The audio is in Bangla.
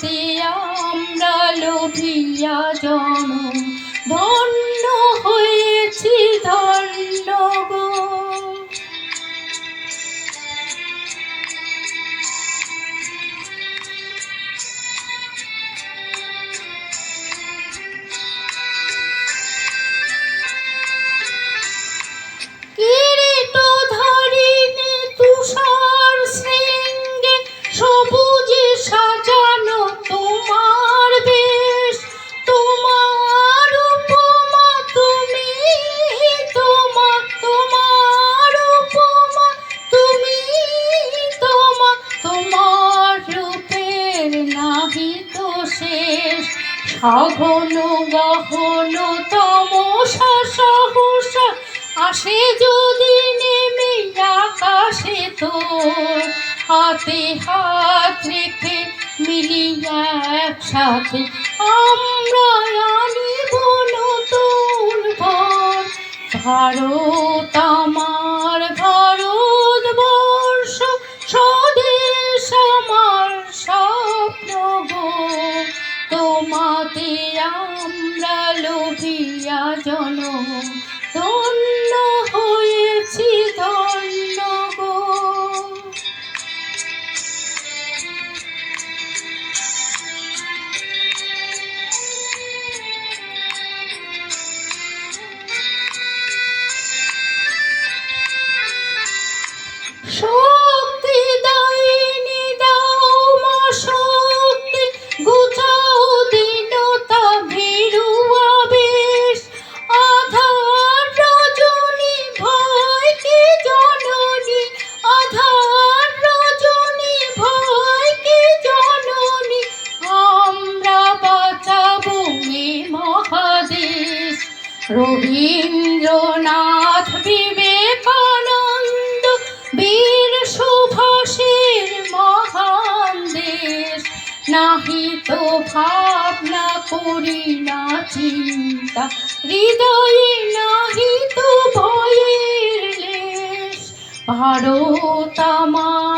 তোমাতে আমরা লোভিয়া জন সঘন গহন তমসা সহসা। আসে যদি নেমে আকাশে তো, হাতে হাত রেখে মিলি একসাথে আমরা আনিব নতুন ভোর ভারত আমার ভারতবর্ষ, স্বদেশ আমার স্বপ্ন। আমরা লোভিয়া জন রবীন্দ্রনাথ বিবেকানন্দ বীর সুভাষের মহান দেশ। নাহি তো ভাবনা করি না চিন্তা, হৃদয়ে নাহি তো ভয়ের লেশ। ভারত আমার